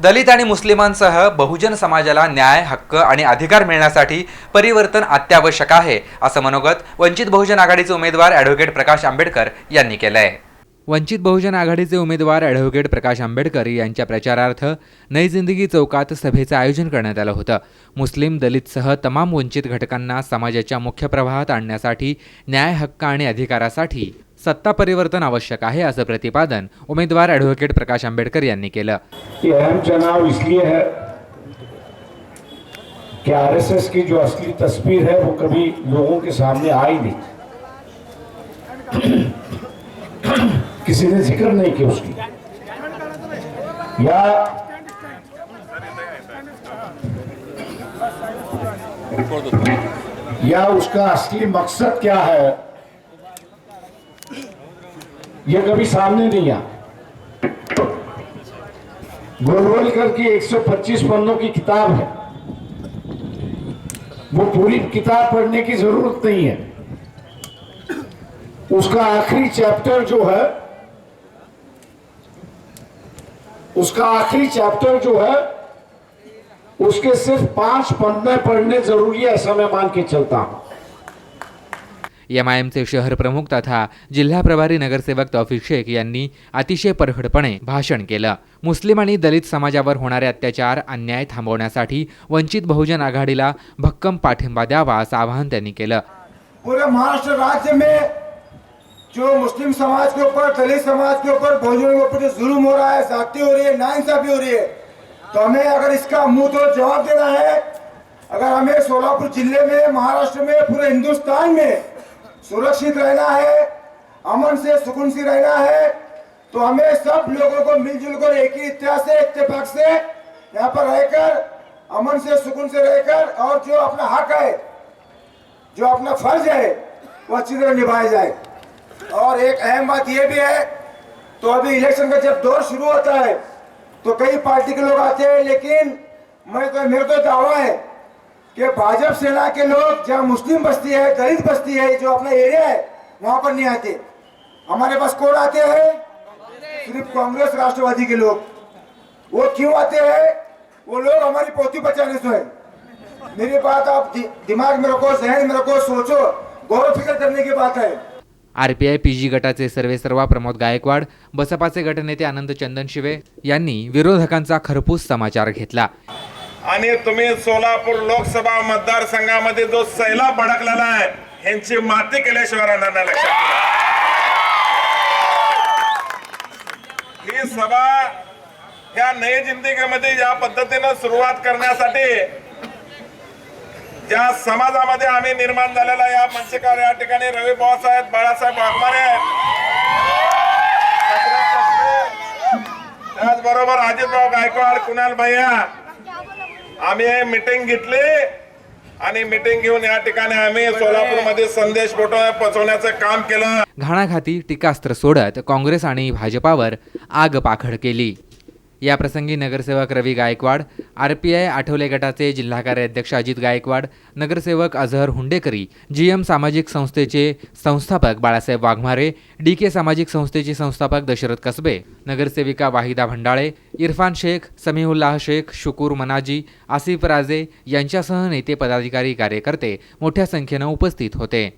दलित आणि मुस्लिमांसह बहुजन समाजाला न्याय हक्क आणि अधिकार मिळण्यासाठी परिवर्तन अत्यावश्यक आहे असं मनोगत वंचित बहुजन आघाडीचे उमेदवार ॲडव्होकेट प्रकाश आंबेडकर यांनी केलं आहे वंचित बहुजन आघाडीचे उमेदवार ॲडव्होकेट प्रकाश आंबेडकर यांच्या प्रचारार्थ नई जिंदगी चौकात सभेचं आयोजन करण्यात आलं होतं. मुस्लिम दलितसह तमाम वंचित घटकांना समाजाच्या मुख्य प्रवाहात आणण्यासाठी न्याय हक्क आणि अधिकारासाठी सत्ता परिवर्तन आवश्यक आहे असं प्रतिपादन उमेदवार ॲडव्होकेट प्रकाश आंबेडकर यांनी केलं. अहम चुनाव इसलिए है कि आरएसएस की जो असली तस्वीर है, वो कभी लोगों के सामने आई नहीं। किसी ने ज़िक्र नहीं किया उसकी। या या उसका असली मकसद क्या है ये कभी सामने नहीं आया। गोलवलकर की 125 पन्नों की किताब है। वो पूरी किताब पढ़ने की ज़रूरत नहीं है। उसका आखिरी चैप्टर जो है, उसका आखिरी चैप्टर जो है, उसके सिर्फ़ पाँच पन्ने पढ़ने ज़रूरी है, ऐसा मैं मान के चलता हूँ। एम एमचे शहर प्रमुख तथा जिल्हा प्रभारी नगरसेवक तौफिक शेख यांनी अतिशय परखडपणे भाषण केलं. मुस्लिम आणि दलित समाजावर होणारे अत्याचार अन्याय थांबवण्यासाठी वंचित बहुजन आघाडीला भक्कम पाठिंबा द्यावा असं आवाहन त्यांनी केलं. पूरे महाराष्ट्र राज्य में जो मुस्लिम समाज के ऊपर दलित समाज के ऊपर बहुजनों के ऊपर जो जुल्म हो रहा है जाती हो रही है नाइंसाफी हो रही है तो हमें अगर इसका मुंह तो जवाब देना है अगर हमें सोलापुर जिले में महाराष्ट्र में पूरे हिंदुस्तान में सुरक्षित रहना है, अमन से सुकून से रहना है तो हमें सब लोगों को मिलजुल कर एक ही इतिहास से इत्तेफाक से यहाँ पर रहकर, अमन से सुकून से रहकर और जो अपना हक है, जो अपना फ़र्ज़ है वो अच्छी तरह निभाया जाए। और एक अहम बात यह भी है तो अभी इलेक्शन का जब दौर शुरू होता है तो कई पार्टी के लोग आते हैं, लेकिन मैं तो मेरा तो दावा है कि भाजपा सेना के लोग जहाँ मुस्लिम बस्ती है दलित बस्ती है जो अपना एरिया है वहां पर नहीं आते। हमारे पास कौन आते हैं? सिर्फ कांग्रेस राष्ट्रवादी के लोग। वो क्यों आते हैं? वो लोग हमारी पोती बचाने से है। मेरी बात आप दि, दिमाग में रखो जहन में रखो सोचो। गौर फिक्र करने की बात है। आरपीआय पीजी गटाचे सर्वेसर्वा प्रमोद गायकवाड बसपाचे गटनेते आनंद चंदन शिवे यांनी विरोधकांचा खरपूस समाचार घेतला. आणि तुम्ही सोलापूर लोकसभा मतदारसंघामध्ये जो सैलाब भडकलेला आहे ह्यांची माती केल्याशिवाय राहणार नाही लक्षात ही सभा या नई जिंदगीमध्ये या पद्धतीनं सुरुवात करण्यासाठी ज्या समाजामध्ये आम्ही निर्माण झालेला या मंचकार या ठिकाणी रवी साहेब बाळासाहेब वाघमारे त्याचबरोबर अजितराव गायकवाड कुणाल भैया आम्ही मिटिंग घेतली आणि मिटिंग घेऊन या ठिकाणी आम्ही सोलापूरमध्ये संदेश फोटो पोचवण्याचं काम केलं. घाणाघाती टीकास्त्र सोडत काँग्रेस आणि भाजपावर आग पाखड केली. याप्रसंगी नगरसेवक Ravi Gaikwad R P I Athawale गटाचे जिल्हा कार्याध्यक्ष अजित गायकवाड नगरसेवक अझहर हुंडेकरी जी एम सामाजिक संस्थेचे संस्थापक बाळासाहेब वाघमारे डी के सामाजिक संस्थेचे संस्थापक दशरथ कसबे नगरसेविका वाहिदा भंडाळे इरफान शेख समीउल्लाह शेख शुकूर मनाजी आसिफ राजे यांच्यासह नेते पदाधिकारी कार्यकर्ते मोठ्या संख्येनं उपस्थित होते.